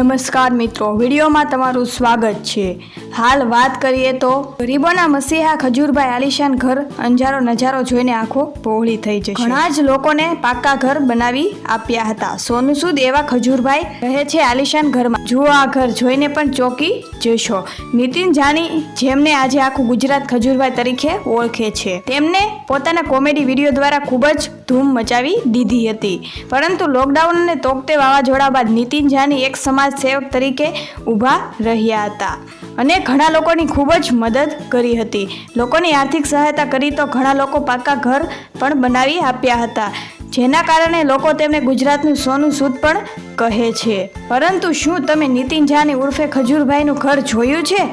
નમસ્કાર મિત્રો, વિડીયોમાં તમારું સ્વાગત છે. હાલ વાત કરીએ તો ગરીબોના મસીહા ખજૂરભાઈ આલિશાન ઘર અંજારો નજારો જોઈને આંખો પહોળી થઈ જશે. ઘણા જ લોકોને પાક્કા ઘર બનાવી આપ્યા હતા. સોનુ સૂદ એવા ખજૂરભાઈ રહે છે આલિશાન ઘરમાં. જુઓ આ ઘર જોઈને પણ ચોકી જશો. નીતિન જાની જેમને આજે આખું ગુજરાત ખજૂરભાઈ તરીકે ઓળખે છે. તેમને પોતાના કોમેડી વીડિયો દ્વારા ખૂબ જ ધૂમ મચાવી દીધી હતી. પરંતુ લોકડાઉન અને તોકતે વાવાઝોડા બાદ નીતિન જાની એક સમાજ સેવક તરીકે ઊભા રહ્યા હતા. અને ઘણા લોકોની ખૂબ જ મદદ કરી હતી. લોકોની આર્થિક સહાયતા કરી તો ઘણા લોકો પાકા ઘર પણ બનાવી આપ્યા હતા. જેના કારણે લોકો તેમને ગુજરાતનું સોનું સૂદ પણ કહે છે. પરંતુ શું તમે નીતિન જાની ઉર્ફે ખજૂરભાઈનું ઘર જોયું છે?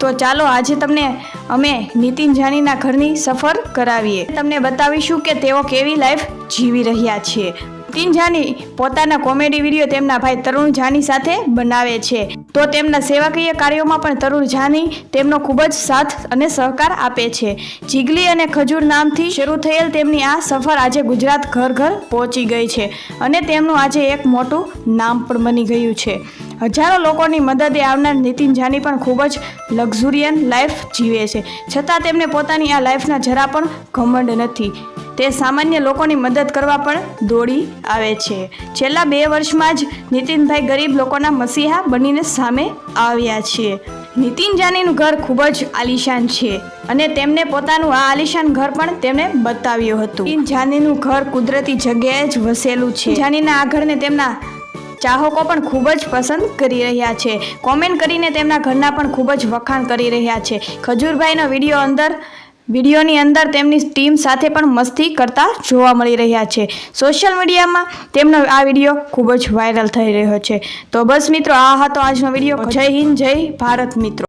તો ચાલો આજે તમને અમે નીતિન જાનીના ઘરની સફર કરાવીએ. તમને બતાવીશું કે તેઓ કેવી લાઈફ જીવી રહ્યા છે. નીતિન જાની પોતાના કોમેડી વીડિયો તેમના ભાઈ તરુણ જાની સાથે બનાવે છે. તો તેમના સેવાકીય કાર્યોમાં પણ તરુણ જાની તેમનો ખૂબ જ સાથ અને સહકાર આપે છે. જીગલી અને ખજૂર નામથી શરૂ થયેલ તેમની આ સફર આજે ગુજરાત ઘર ઘર પહોંચી ગઈ છે અને તેમનું આજે એક મોટું નામ પણ બની ગયું છે. હજારો લોકોની મદદે આવનાર નીતિન જાની પણ ખૂબ જ લક્ઝુરિયન લાઈફ જીવે છે. છતાં તેમને પોતાની આ લાઈફના જરા પણ ઘમંડ નથી. તે સામાન્ય લોકોની મદદ કરવા પણ દોડી આવે છે. છેલ્લા બે વર્ષમાં જ નીતિનભાઈ ગરીબ લોકોના મસીહા બનીને સામે આવ્યા છે. નીતિન જાનીનું ઘર ખૂબ જ આલિશાન છે અને તેમને પોતાનું આ આલિશાન ઘર પણ તેમણે બતાવ્યું હતું. જાનીનું ઘર કુદરતી જગ્યાએ જ વસેલું છે. જાનીના આ ઘરને તેમના ચાહકો પણ ખૂબ જ પસંદ કરી રહ્યા છે. કોમેન્ટ કરીને તેમના ઘરના પણ ખૂબ જ વખાણ કરી રહ્યા છે. ખજૂરભાઈનો વીડિયો અંદર વિડીયોની અંદર તેમની ટીમ સાથે પણ મસ્તી કરતા જોવા મળી રહ્યા છે. સોશિયલ મીડિયામાં તેમનો આ વીડિયો ખૂબ જ વાયરલ થઈ રહ્યો છે. તો બસ મિત્રો, આ હતો આજનો વીડિયો. જય હિન્દ, જય ભારત મિત્રો.